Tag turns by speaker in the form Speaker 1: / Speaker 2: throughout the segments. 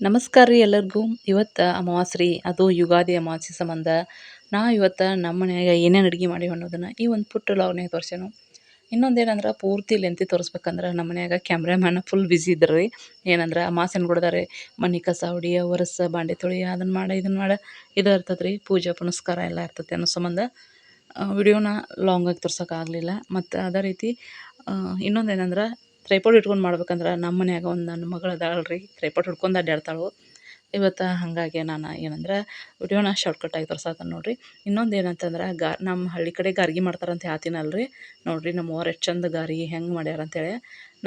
Speaker 1: ನಮಸ್ಕಾರ ರೀ ಎಲ್ಲರಿಗೂ. ಇವತ್ತು ಅಮಾವಾಸ್ಯೆ ರೀ. ಅದು ಯುಗಾದಿ ಅಮಾವಾಸ್ಯೆ ಸಂಬಂಧ. ನಾ ಇವತ್ತು ನಮ್ಮ ಮನ್ಯಾಗ ಏನೇನು ಅಡುಗೆ ಮಾಡಿ ಅನ್ನೋದನ್ನು ಈ ಒಂದು ಪುಟ್ಟ ಲಾಗ್ನ್ಯಾಗ ತೋರ್ಸೇನು. ಇನ್ನೊಂದೇನಂದ್ರೆ ಪೂರ್ತಿ ಲೆಂತಿ ತೋರಿಸ್ಬೇಕಂದ್ರೆ ನಮ್ಮ ಮನ್ಯಾಗ ಕ್ಯಾಮ್ರಾಮ್ಯಾನ್ ಫುಲ್ ಬ್ಯುಸಿ ಇದ್ರು ರೀ. ಏನಂದ್ರೆ ಅಮಾಸೆನ ಕೊಡ್ದಾರೆ ಮನೆ ಕಸ ಹೊಡಿಯ ಒರೆಸ ಬಾಂಡೆ ತೊಳಿ ಅದನ್ನು ಮಾಡ ಇದನ್ನು ಮಾಡ, ಇದು ಇರ್ತದೆ ರೀ. ಪೂಜೆ, ಪುನಸ್ಕಾರ ಎಲ್ಲ ಇರ್ತದೆ ಅನ್ನೋ ಸಂಬಂಧ. ವಿಡಿಯೋನ ಲಾಂಗಾಗಿ ತೋರ್ಸೋಕ್ಕಾಗಲಿಲ್ಲ ಮತ್ತು ಅದೇ ರೀತಿ ಇನ್ನೊಂದು ಏನಂದ್ರೆ ಟ್ರೈಪಾಡ್ ಇಟ್ಕೊಂಡು ಮಾಡ್ಬೇಕಂದ್ರೆ ನಮ್ಮ ಮನ್ಯಾಗ ಒಂದು ನನ್ನ ಮಗಳು ರೀ ಟ್ರೈಪಾಡ್ ಹಿಡ್ಕೊಂಡು ಅಡ್ಡಾಡ್ತಾಳು ಇವತ್ತು ಹಾಗಾಗಿ ನಾನು ಏನಂದ್ರೆ ವಿಡಿಯೋನ ಶಾರ್ಟ್ಕಟ್ಟಾಗಿ ತೋರ್ಸತ್ತೇನೆ ನೋಡಿರಿ. ಇನ್ನೊಂದು ಏನಂತಂದ್ರೆ ಗಾ ನಮ್ಮ ಹಳ್ಳಿ ಕಡೆ ಗಾರ್ಗಿ ಮಾಡ್ತಾರಂತ ಹೇಳ್ತೀನಿ ಅಲ್ರಿ ನೋಡಿರಿ ನಮ್ಮ ಅವ್ರು ಎಷ್ಟು ಚಂದ ಗಾರ್ಗಿ ಹೆಂಗೆ ಮಾಡ್ಯಾರ ಅಂತೇಳಿ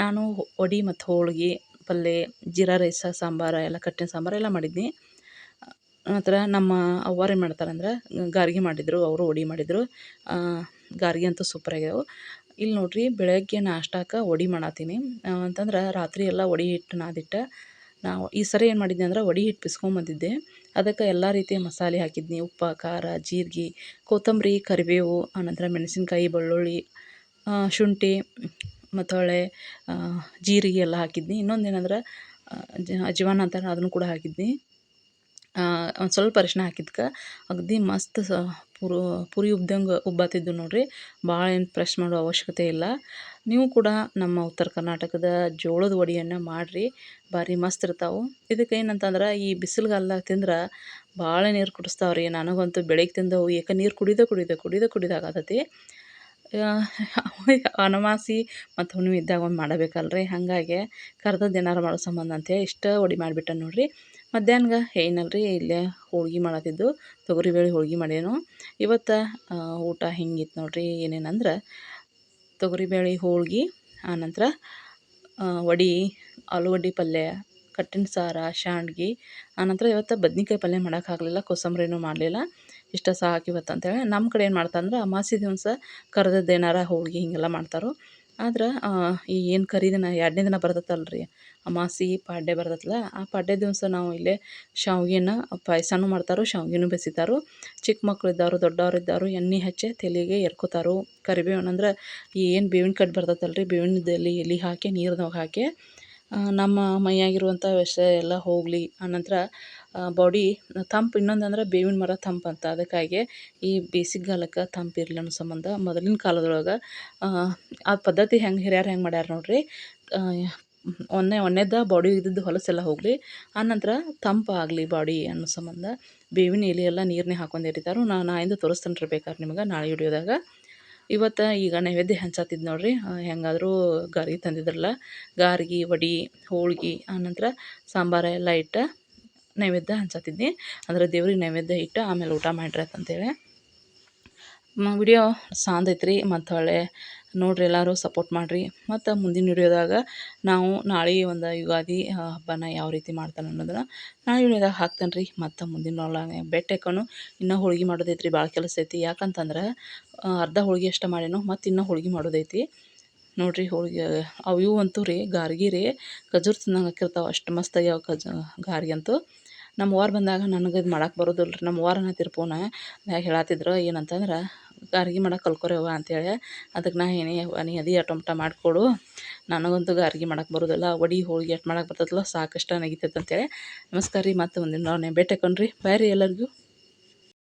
Speaker 1: ನಾನು ಒಡಿ ಮತ್ತು ಹೋಳಿಗೆ ಪಲ್ಯ ಜೀರಾ ರೈಸ, ಸಾಂಬಾರು, ಎಲ್ಲ ಕಟ್ಟಿನ ಸಾಂಬಾರು ಎಲ್ಲ ಮಾಡಿದ್ನಿ. ನಂತರ ನಮ್ಮ ಅವ್ವಾರು ಏನು ಮಾಡ್ತಾರಂದ್ರೆ, ಗಾರ್ಗಿ ಮಾಡಿದರು, ಅವರು ಒಡಿ ಮಾಡಿದರು. ಗಾರ್ಗಿ ಅಂತೂ ಸೂಪರ್ ಆಗ್ಯಾವೆ. ಇಲ್ಲಿ ನೋಡಿರಿ ಬೆಳಗ್ಗೆ ನಾಷ್ಟಾಕ್ಕೆ ವಡಿ ಮಾಡತ್ತೀನಿ ಅಂತಂದ್ರೆ ರಾತ್ರಿ ಎಲ್ಲ ವಡಿ ಹಿಟ್ಟು ನಾದಿಟ್ಟು ನಾವು ಈ ಸರಿ ಏನು ಮಾಡಿದ್ದೆ ಅಂದ್ರೆ ವಡಿ ಹಿಟ್ಟು ಬಿಸ್ಕೊಂಬಂದಿದ್ದೆ ಅದಕ್ಕೆ ಎಲ್ಲ ರೀತಿಯ ಮಸಾಲೆ ಹಾಕಿದ್ನಿ. ಉಪ್ಪು, ಖಾರ, ಜೀರಿಗೆ, ಕೊತ್ತಂಬರಿ, ಕರಿಬೇವು, ಆನಂತರ ಮೆಣಸಿನ್ಕಾಯಿ, ಬೆಳ್ಳುಳ್ಳಿ ಶುಂಠಿ ಮತ್ತು ಹೊಳೆ ಜೀರಿಗೆ ಎಲ್ಲ ಹಾಕಿದ್ನಿ. ಇನ್ನೊಂದು ಏನಂದ್ರೆ ಅಜ್ವಾನ ಅಂತಾರೆ ಅದನ್ನು ಕೂಡ ಹಾಕಿದ್ನಿ. ಒಂದು ಸ್ವಲ್ಪ ಅರಿಶಿನ ಹಾಕಿದ್ಕೆ ಅಗ್ದಿ ಮಸ್ತ್ ಸ ಪುರು, ಪುರಿ ಉಬ್ದಂಗೆ ಉಬ್ಬಾತಿದ್ದು ನೋಡಿರಿ. ಭಾಳ ಏನು ಪ್ರೆಶ್ ಮಾಡೋ ಅವಶ್ಯಕತೆ ಇಲ್ಲ. ನೀವು ಕೂಡ ನಮ್ಮ ಉತ್ತರ ಕರ್ನಾಟಕದ ಜೋಳದ ವಡಿಯನ್ನು ಮಾಡಿರಿ. ಭಾರಿ ಮಸ್ತ್ ಇರ್ತಾವೆ. ಇದಕ್ಕೆ ಏನಂತಂದ್ರೆ ಈ ಬಿಸಿಲುಗಾಲ್ದಾಗ ತಿಂದ್ರೆ ಭಾಳ ನೀರು ಕುಡಿಸ್ತಾವ್ರಿ. ನನಗಂತೂ ಬೆಳಗ್ಗೆ ತಿಂದವು. ಏಕೆ ನೀರು ಕುಡಿದೇ ಕುಡಿದೆ ಕುಡಿದೇ ಕುಡಿದಾಗತೈತಿ ಅಮಾವಾಸ್ಯೆ ಮತ್ತು ಹುಣ್ಣಿಮೆ ಇದ್ದಾಗ ಒಂದು ಮಾಡಬೇಕಲ್ರಿ. ಹಾಗಾಗಿ ಕರ್ದದ್ದು ಏನಾರು ಮಾಡೋ ಸಂಬಂಧ ಅಂತೇಳಿ ಇಷ್ಟು ಒಡಿ ಮಾಡಿಬಿಟ್ಟೆ ನೋಡಿರಿ. ಮಧ್ಯಾಹ್ನಗೆ ಏನಲ್ರಿ, ಇಲ್ಲೇ ಹೋಳ್ಗೆ ಮಾಡತ್ತಿದ್ದು. ತೊಗರಿಬೇಳೆ ಹೋಳ್ಗೆ ಮಾಡೇನು ಇವತ್ತು ಊಟ ಹಿಂಗಿತ್ತು ನೋಡಿರಿ ಏನೇನಂದ್ರೆ ತೊಗರಿಬೇಳೆ ಹೋಳ್ಗೆ ಆನಂತರ ವಡೆ, ಆಲೂಗಡ್ಡೆ ಪಲ್ಯ ಕಟ್ಟಿನ ಸಾರು ಶಾಂಡ್ಗಿ ಆನಂತರ ಇವತ್ತು ಬದ್ನಿಕಾಯಿ ಪಲ್ಯ ಮಾಡೋಕ್ಕಾಗಲಿಲ್ಲ ಕೋಸಂಬರಿನೂ ಮಾಡಲಿಲ್ಲ. ಇಷ್ಟ ಸಾಕು ಇವತ್ತು ಅಂತೇಳಿ ನಮ್ಮ ಕಡೆ ಏನು ಮಾಡ್ತಾರೆ ಅಮಾಸಿ ದಿವಸ ಕರ್ದದ್ದು ಏನಾರ ಹೋಳಿಗೆ ಹಿಂಗೆಲ್ಲ ಮಾಡ್ತಾರೆ. ಆದ್ರೆ ಈ ಏನು ಕರಿ ದಿನ, ಎರಡನೇ ದಿನ ಬರ್ತೈತಲ್ಲ ರೀ ಅಮಾವಾಸ್ಯೆ ಪಾಡ್ಯ ಬರ್ತೈತಲ್ಲ, ಆ ಪಾಡ್ಯ ದಿವಸ ನಾವು ಇಲ್ಲೇ ಶಾವ್ಗೆನ ಪಾಯಸನೂ ಮಾಡ್ತಾರೋ, ಶಾವ್ಗೆನೂ ಬೆಸಿತಾರೋ. ಚಿಕ್ಕ ಮಕ್ಕಳು ಇದ್ದವರು, ದೊಡ್ಡವ್ರು ಇದ್ದವರು, ಎಣ್ಣೆ ಹಚ್ಚಿ ತಲೆಗೆ ಎರ್ಕೋತಾರೋ. ಕರಿಬೇವು ಅಂದ್ರೆ ಏನು ಬೇವಿನ ಕಡ್ಡಿ ಬರ್ತೈತಲ್ಲ ರೀ ಬೇವಿನದಲ್ಲಿ ಎಲೆ ಹಾಕಿ ನೀರ್ದಾಗ ಹಾಕಿ ನಮ್ಮ ಮೈಯಾಗಿರುವಂಥ ವಿಷ ಎಲ್ಲ ಹೋಗಲಿ. ಆನಂತರ ಬಾಡಿ ತಂಪು, ಇನ್ನೊಂದು ಅಂದ್ರೆ ಬೇವಿನ ಮರ ತಂಪು ಅಂತ. ಅದಕ್ಕಾಗಿ ಈ ಬೇಸಿಗೆಗಾಲಕ್ಕೆ ತಂಪು ಇರಲಿ ಅನ್ನೋ ಸಂಬಂಧ ಮೊದಲಿನ ಕಾಲದೊಳಗೆ, ಆ ಪದ್ಧತಿ ಹೆಂಗೆ, ಹಿರಿಯರು ಹೆಂಗೆ ಮಾಡ್ಯಾರ ನೋಡಿರಿ. ಒನ್ನೆ ಒಂದೇದ ಬಾಡಿ ಇದ್ದಿದ್ದು ಹೊಲಸೆಲ್ಲ ಹೋಗಲಿ. ಆನಂತರ ತಂಪಾಗಲಿ ಬಾಡಿ ಅನ್ನೋ ಸಂಬಂಧ. ಬೇವಿನ ಎಲೆ ಎಲ್ಲ ನೀರನ್ನೇ ಹಾಕೊಂಡು ಎರಿತಾರೋ. ನಾನು ನಾಯಿಂದ ತೋರಿಸ್ತೇನೆ ರೀ ಬೇಕಾದ್ರೆ ನಿಮ್ಗೆ ನಾಳೆ ವಿಡಿಯೋದಾಗ ಇವತ್ತು ಈಗ ನೈವೇದ್ಯ ಹಂಚತ್ತಿದ್ದು ನೋಡ್ರಿ. ಹೆಂಗಾದರೂ ಗಾರ್ಗಿ ತಂದಿದ್ರಲ್ಲ, ಗಾರ್ಗಿ, ವಡಿ, ಹೋಳ್ಗೆ ಆನಂತರ ಸಾಂಬಾರ ಎಲ್ಲ ಇಟ್ಟು ನೈವೇದ್ಯ ಹಂಚತ್ತಿದ್ನಿ. ಅಂದ್ರೆ ದೇವ್ರಿಗೆ ನೈವೇದ್ಯ ಇಟ್ಟು ಆಮೇಲೆ ಊಟ ಮಾಡಿರಿ ಅಂತೇಳಿ ವಿಡಿಯೋ ಸಾಂದೈತ್ರಿ ಮತ್ತು ಹೊಳ್ಳೆ ನೋಡಿರಿ ಎಲ್ಲರೂ ಸಪೋರ್ಟ್ ಮಾಡಿರಿ. ಮತ್ತು ಮುಂದಿನ ವಿಡಿಯೋದಾಗ ನಾವು ನಾಳೆ ಒಂದು ಯುಗಾದಿ ಹಬ್ಬನ ಯಾವ ರೀತಿ ಮಾಡ್ತಾನೆ ಅನ್ನೋದನ್ನು ನಾಳೆ ವಿಡಿಯೋದಾಗ ಹಾಕ್ತಾನೆ ರೀ ಮತ್ತು ಮುಂದಿನ ಒಳಗೆ ಬೆಟ್ಟೆಕ್ಕನು ಇನ್ನೂ ಹೋಳ್ಗೆ ಮಾಡೋದೈತ್ರಿ ಭಾಳ ಕೆಲಸ ಐತಿ. ಯಾಕಂತಂದ್ರೆ ಅರ್ಧ ಹೋಳಿಗೆ ಅಷ್ಟು ಮಾಡೇನು ಮತ್ತು ಇನ್ನೂ ಹೋಳಿಗೆ ಮಾಡೋದೈತಿ. ನೋಡಿರಿ ಹೋಳಿಗೆ ಅವು ಇವು ಅಂತೂ ರೀ, ಗಾರ್ಗಿ ರೀ, ಖಜೂರ್ ತಿನ್ನಂಗೆ ಹಾಕಿರ್ತಾವೆ ಅಷ್ಟು ಮಸ್ತಾಗಿ ಅವು ಖಜ, ಗಾರ್ಗಿ ಅಂತೂ. ನಮ್ಮ ವಾರ ಬಂದಾಗ ನನಗೆ ಇದು ಮಾಡಕ್ಕೆ ಬರೋದಿಲ್ಲ ರೀ ನಮ್ಮ ಅವ್ವಾರು ಅನ್ನತ್ತಿರು ಫೋನ ಹೇಳತ್ತಿದ್ರು ಏನಂತಂದ್ರೆ ಗಾರ್ಗಿ ಮಾಡಕ್ಕೆ ಕಲ್ಕೊರವ್ವ ಅಂತೇಳಿ. ಅದಕ್ಕೆ ನಾ ಏನೇ ನೀ ಅದೇ ಅಟೊಮಟ ಮಟ ಮಾಡಿಕೊಡು. ನನಗಂತೂ ಗಾರ್ಗಿ ಮಾಡಕ್ಕೆ ಬರೋದಿಲ್ಲ. ಒಡಿ ಹೋಳಿಗೆ ಎಷ್ಟು ಮಾಡಕ್ಕೆ ಬರ್ತದಲ್ಲ ಸಾಕಷ್ಟು ನಗಿತೈತೆ ಅಂತೇಳಿ ನಮಸ್ಕಾರ ರೀ ಮತ್ತು ಮುಂದಿನ ಭೇಟಿ ಹಾಕೊಂಡ್ರಿ ಬಾಯ್ ಎಲ್ಲರಿಗೂ.